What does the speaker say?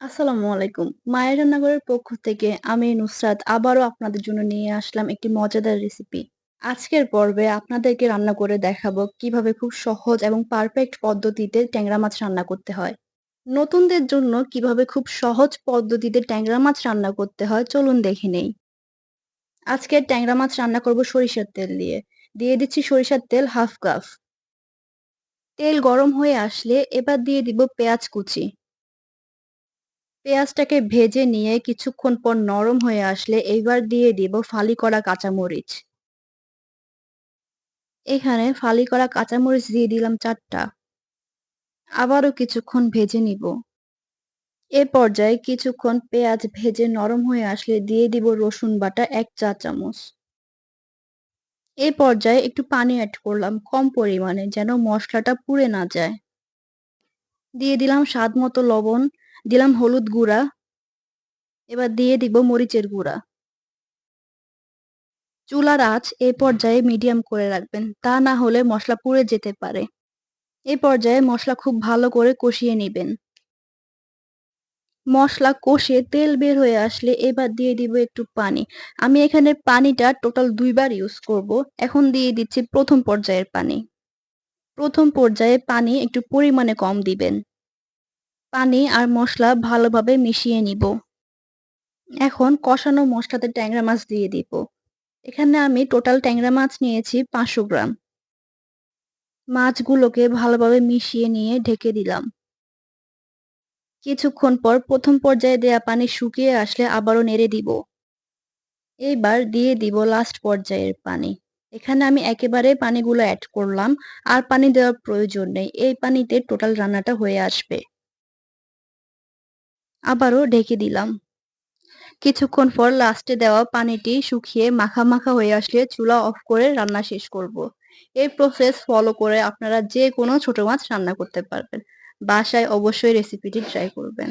আসসালামু আলাইকুম। মায়ের রান্নাঘরের পক্ষ থেকে আমি নুসরাত আবারও আপনাদের জন্য নিয়ে আসলাম একটি মজাদার রেসিপি। আজকের পর্বে আপনাদেরকে রান্না করে দেখাবো কীভাবে খুব সহজ এবং পারফেক্ট পদ্ধতিতে ট্যাংরা মাছ রান্না করতে হয়। নতুনদের জন্য কীভাবে খুব সহজ পদ্ধতিতে ট্যাংরা মাছ রান্না করতে হয় চলুন দেখে নেই। আজকে ট্যাংরা মাছ রান্না করব সরিষার তেল দিয়ে। দিয়ে দিচ্ছি সরিষার তেল হাফ কাপ। তেল গরম হয়ে আসলে এবার দিয়ে দিব পেঁয়াজ কুচি। পেঁয়াজটাকে ভেজে নিয়ে কিছুক্ষণ পর নরম হয়ে আসলে এবার দিয়ে দিব ফালি করা কাঁচামরিচ। এখানে ফালি করা কাঁচামরিচ দিয়ে দিলাম চারটা। আবারও কিছুক্ষণ ভেজে নিব। এ পর্যায়ে কিছুক্ষণ পেঁয়াজ ভেজে নরম হয়ে আসলে দিয়ে দিব রসুন বাটা এক চা চামচ। এ পর্যায়ে একটু পানি অ্যাড করলাম কম পরিমাণে যেন মশলাটা পুড়ে না যায়। দিয়ে দিলাম স্বাদ মতো লবণ, দিলাম হলুদ গুঁড়া, এবার দিয়ে দিব মরিচের গুঁড়া। চুলার আঁচ এ পর্যায়ে মিডিয়াম করে রাখবেন তা না হলে মশলা পুড়ে যেতে পারে। এ পর্যায়ে মশলা খুব ভালো করে কষিয়ে নিবেন। মশলা কষে তেল বের হয়ে আসলে এবার দিয়ে দিব একটু পানি। আমি এখানে পানিটা টোটাল দুইবার ইউজ করব। এখন দিয়ে দিচ্ছি প্রথম পর্যায়ের পানি। প্রথম পর্যায়ে পানি একটু পরিমাণে কম দিবেন। পানি আর মশলা ভালোভাবে মিশিয়ে নিব। এখন কষানো মশলাতে ট্যাংরা মাছ দিয়ে দিব। এখানে আমি টোটাল ট্যাংরা মাছ নিয়েছি পাঁচশো গ্রাম। মাছগুলোকে ভালোভাবে মিশিয়ে নিয়ে ঢেকে দিলাম। কিছুক্ষণ পর প্রথম পর্যায়ে দেয়া পানি শুকিয়ে আসলে আবারও নেড়ে দিব। এইবার দিয়ে দিব লাস্ট পর্যায়ের পানি। এখানে আমি একেবারে পানিগুলো অ্যাড করলাম, আর পানি দেওয়ার প্রয়োজন নেই এই পানিতে টোটাল রান্নাটা হয়ে আসবে আবারও ঢেকে দিলাম। কিছুক্ষণ পর লাস্টে দেওয়া পানিটি শুকিয়ে মাখা মাখা হয়ে আসলে চুলা অফ করে রান্না শেষ করব। এই প্রসেস ফলো করে আপনারা যে কোনো ছোট মাছ রান্না করতে পারবেন। বাসায় অবশ্যই রেসিপিটি ট্রাই করবেন।